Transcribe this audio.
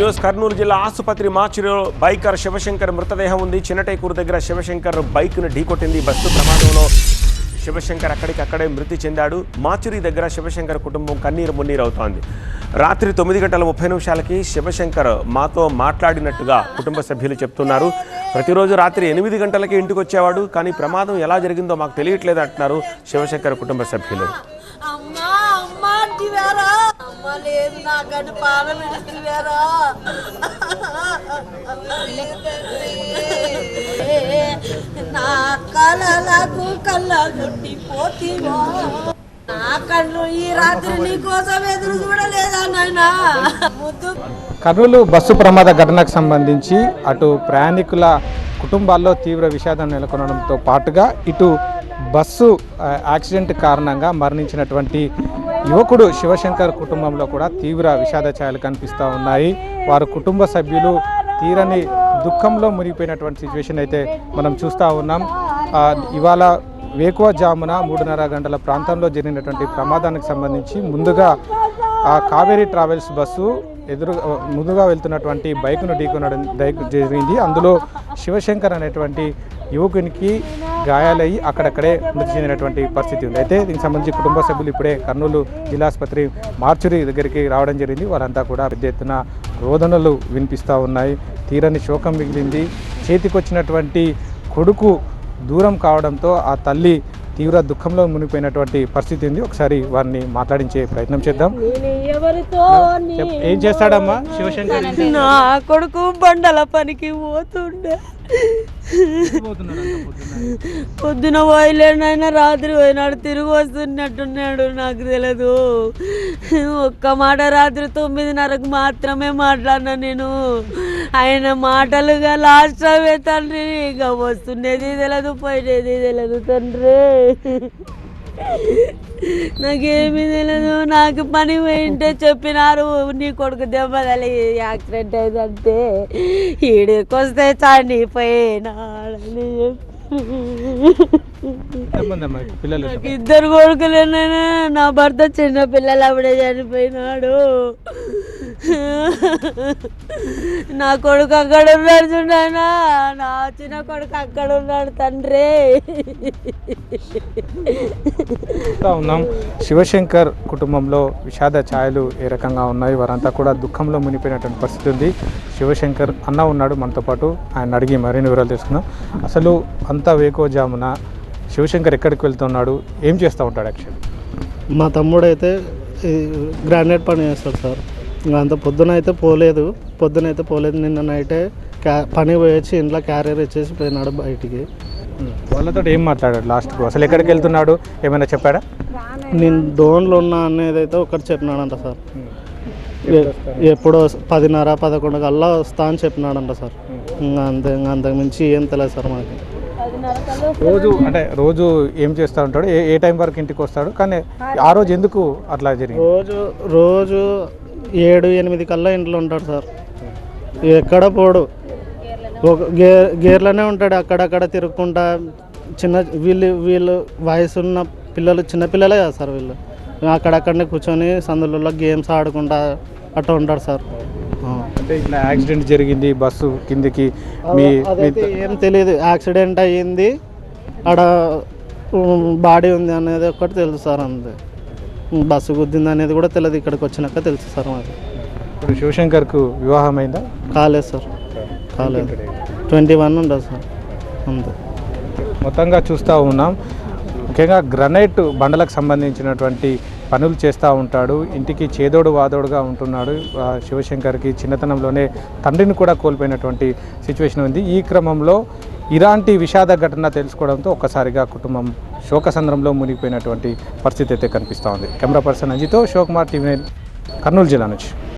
News Kurnool జిల్లా ఆసుపత్రి మార్చిలో బైకర్ శివశంకర్ మృతదేహం ఉంది. చిన్నటైకూరు దగ్గర శివశంకర్ బైక్ను ఢీకొట్టింది. బస్సు ప్రమాదంలో శివశంకర్ అక్కడికక్కడే మృతి చెందాడు. మాచురి దగ్గర శివశంకర్ కుటుంబం కన్నీరు మున్నీరు అవుతోంది. రాత్రి తొమ్మిది గంటల ముప్పై నిమిషాలకి శివశంకర్ మాతో మాట్లాడినట్టుగా కుటుంబ సభ్యులు చెప్తున్నారు. ప్రతిరోజు రాత్రి ఎనిమిది గంటలకి ఇంటికి వచ్చేవాడు కానీ ప్రమాదం ఎలా జరిగిందో మాకు తెలియట్లేదు అంటున్నారు శివశంకర్ కుటుంబ సభ్యులు. లేదు నాకంటే పానం ఇడిచివారా నా కళలకు కళ్ళ గుట్టి పోతివా నా కళ్ళు ఈ రాత్రి నీ కోసం ఎదురు చూడలేదా నాయన? ముద్దు కర్నూలు బస్సు ప్రమాద ఘటనకు సంబంధించి అటు ప్రయాణికుల కుటుంబాల్లో తీవ్ర విషాదం నెలకొనడంతో పాటుగా ఇటు బస్సు యాక్సిడెంట్ కారణంగా మరణించినటువంటి యువకుడు శివశంకర్ కుటుంబంలో కూడా తీవ్ర విషాద ఛాయలు కనిపిస్తూ ఉన్నాయి. వారు కుటుంబ సభ్యులు తీరని దుఃఖంలో మునిగిపోయినటువంటి సిచ్యువేషన్ అయితే మనం చూస్తూ ఉన్నాం. ఇవాళ వేకువ జామున మూడున్నర గంటల ప్రాంతంలో జరిగినటువంటి ప్రమాదానికి సంబంధించి ముందుగా ఆ కావేరీ ట్రావెల్స్ బస్సు ఎదురు ముందుగా వెళ్తున్నటువంటి బైక్ను ఢీకొనడం జరిగింది. అందులో శివశంకర్ అనేటువంటి యువకునికి గాయాలయ్యి అక్కడక్కడే మృతి చెందినటువంటి పరిస్థితి ఉంది. అయితే దీనికి సంబంధించి కుటుంబ సభ్యులు ఇప్పుడే కర్నూలు జిల్లాసుపత్రి మార్చురి దగ్గరికి రావడం జరిగింది. వారంతా కూడా పెద్ద ఎత్తున రోదనలు వినిపిస్తూ ఉన్నాయి. తీరని శోకం మిగిలింది. చేతికొచ్చినటువంటి కొడుకు దూరం కావడంతో ఆ తల్లి తీవ్ర దుఃఖంలో మునిగిపోయినటువంటి పరిస్థితి ఉంది. ఒకసారి వారిని మాట్లాడించే ప్రయత్నం చేద్దాం. ఏం చేస్తాడమ్మా శివశంకర్? నా కొడుకు బండల పనికి పోతుండే. పొద్దున పోయలేనైనా రాత్రి పోయినాడు తిరిగి వస్తున్నట్టున్నాడు నాకు తెలియదు ఒక్క మాట రాత్రి తొమ్మిదిన్నరకు మాత్రమే మాట్లాడినా నేను. ఆయన మాటలుగా లాస్ట్ అవే తండ్రి. ఇక వస్తుండేది తెలియదు పోయేది తెలియదు తండ్రి. నాకేమీ తెలియదు నాకు పని పోయింటే చెప్పినారు. నీ కొడుకు దెబ్బ తగిలి యాక్సిడెంట్ అయిందంటే ఈడికొస్తే నాకు ఇద్దరు కొడుకులేనైనా నా భర్త చిన్న పిల్లలు అప్పుడే చనిపోయినాడు. నా కొడుకు అక్కడ ఉన్నాడు చూడనా నా చిన్న కొడుకు అక్కడ ఉన్నాడు తండ్రి. ఉన్నాం. శివశంకర్ కుటుంబంలో విషాద ఛాయలు ఏ రకంగా ఉన్నాయి? వారంతా కూడా దుఃఖంలో మునిపోయినటువంటి పరిస్థితి ఉంది. శివశంకర్ అన్న ఉన్నాడు మనతో పాటు. ఆయన అడిగి మరిన్ని వివరాలు తెలుసుకుందాం. అసలు అంత వేకోజామున శివశంకర్ ఎక్కడికి వెళ్తున్నాడు? ఏం చేస్తూ ఉంటాడు యాక్చువల్లీ మా తమ్ముడు అయితే ఈ గ్రానైట్ పని చేస్తాడు సార్. అంత పొద్దున అయితే పోలేదు. పొద్దున అయితే పోలేదు. నిన్న నైటే క్యా పని పోయొచ్చి ఇంట్లో క్యారియర్ ఇచ్చేసి పోయినాడు బయటికి. వాళ్ళతో ఏం మాట్లాడాడు లాస్ట్కు అసలు ఎక్కడికి వెళ్తున్నాడు? ఏమైనా చెప్పాడా? నేను డోన్లో ఉన్నా అనేది అయితే ఒకటి చెప్పినాడంట సార్. ఎప్పుడో పదిన్నర పదకొండు కల్లా వస్తా అని చెప్పినాడంట సార్. ఇంకా అంతే ఇంకా అంతకు మించి ఏం తెలియదు సార్ మాకు రోజు అంటే రోజు ఏం చేస్తూ ఉంటాడు? ఏ ఏ టైం వరకు ఇంటికి వస్తాడు? కానీ ఆ రోజు ఎందుకు అట్లా జరిగింది? రోజు రోజు ఏడు ఎనిమిది కల్లా ఇంట్లో ఉంటాడు సార్. ఎక్కడ పోడు. ఒక గేర్ గేర్లోనే ఉంటాడు. అక్కడక్కడ తిరుగుకుంటా చిన్న వీళ్ళు వీళ్ళు వయసు ఉన్న పిల్లలు చిన్న పిల్లలే కదా సార్ వీళ్ళు. అక్కడక్కడనే కూర్చొని సందులలో గేమ్స్ ఆడుకుంటా అట్లా ఉంటాడు సార్. అంటే ఇట్లా యాక్సిడెంట్ జరిగింది బస్సు కిందికి మీ ఏం తెలియదు యాక్సిడెంట్ అయ్యింది. ఆడ బాడీ ఉంది అనేది ఒకటి తెలుసు సార్ అంతే. బస్సు గుద్దింది అనేది కూడా తెలియదు ఇక్కడికి వచ్చినాక తెలుసు సార్ మాకు. ఇప్పుడు శివశంకర్కు వివాహం అయిందా కాలేదు సార్. కాలేదు. ట్వంటీ వన్ ఉండదు సార్. అంతే మొత్తంగా చూస్తూ ఉన్నాం. ముఖ్యంగా గ్రనైట్ బండలకు సంబంధించినటువంటి పనులు చేస్తూ ఉంటాడు. ఇంటికి చేదోడు వాదోడుగా ఉంటున్నాడు. శివశంకర్కి చిన్నతనంలోనే తండ్రిని కూడా కోల్పోయినటువంటి సిచ్యువేషన్ ఉంది. ఈ క్రమంలో ఇలాంటి విషాద ఘటన తెలుసుకోవడంతో ఒక్కసారిగా కుటుంబం శోకసంద్రంలో మునిగిపోయినటువంటి పరిస్థితి అయితే కనిపిస్తూ ఉంది. కెమెరా పర్సన్ అజితో శివకుమార్ టీవీ కర్నూలు జిల్లా నుంచి.